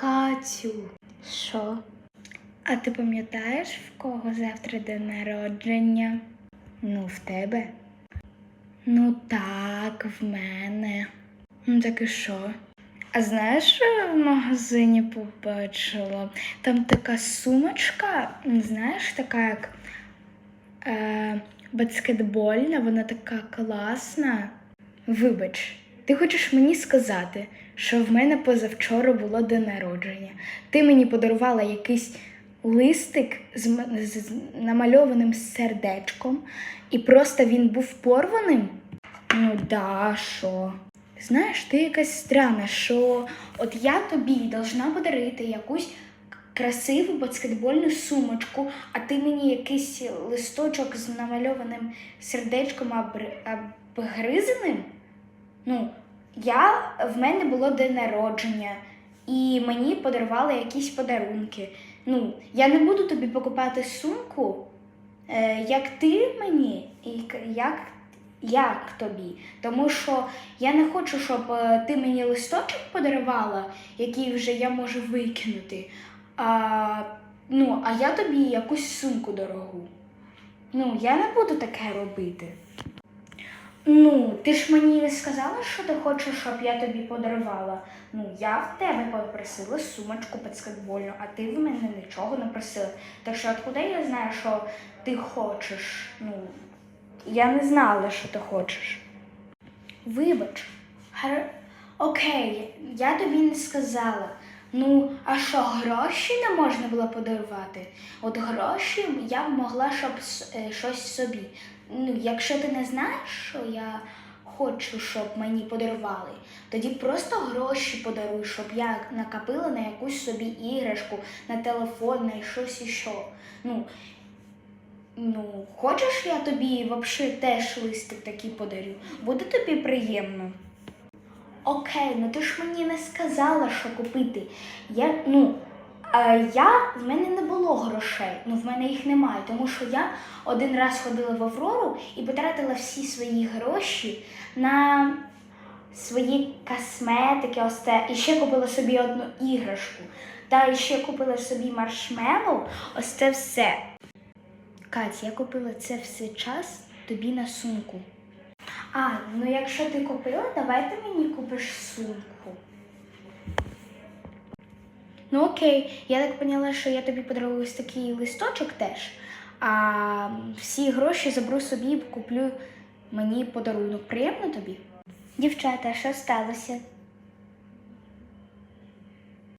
Катю, Що? а ти пам'ятаєш, в кого завтра день народження? Ну, в тебе? Ну так, в мене. Ну так і що? А знаєш, що я в магазині побачила? Там така сумочка, знаєш, така як е, баскетбольна, вона така класна. Вибач, ти хочеш мені сказати, що в мене позавчора було день народження. Ти мені подарувала якийсь листик з, з намальованим сердечком, і просто він був порваним? Ну да, що? Знаєш, ти якась странна, що от я тобі должна подарити якусь красиву баскетбольну сумочку, а ти мені якийсь листочок з намальованим сердечком обгризаним? Ну, я, в мене було день народження, і мені подарували якісь подарунки. Ну, я не буду тобі покупати сумку, е, як ти мені, і як, як тобі. Тому що я не хочу, щоб е, ти мені листочок подарувала, який вже я можу викинути. А, ну, а я тобі якусь сумку дорогу. Ну, я не буду таке робити. Ну, ти ж мені не сказала, що ти хочеш, щоб я тобі подарувала. Ну, я в тебе попросила сумочку баскетбольну, а ти в мене нічого не просила. Так що откуда я знаю, що ти хочеш? Ну, я не знала, що ти хочеш. Вибач. Гар... Окей, я тобі не сказала. Ну, а що, гроші не можна було подарувати? От гроші я б могла, щоб е, щось собі. Ну, якщо ти не знаєш, що я хочу, щоб мені подарували, тоді просто гроші подаруй, щоб я накопила на якусь собі іграшку, на телефон, на щось іще. Ну, ну, хочеш, я тобі взагалі теж листик такий подарю? Буде тобі приємно. Окей, ну ти ж мені не сказала, що купити. Я, ну, е, я, в мене не було грошей, ну в мене їх немає, тому що я один раз ходила в Аврору і потратила всі свої гроші на свої косметики, ось це, і ще купила собі одну іграшку. Та і ще купила собі маршмеллоу, ось це все. Кать, я купила це все час тобі на сумку. А, ну якщо ти купила, давай ти мені купиш сумку. Ну окей, я так поняла, що я тобі подарую такий листочок теж. А всі гроші заберу собі і куплю мені подарунок. Приємно тобі? Дівчата, що сталося?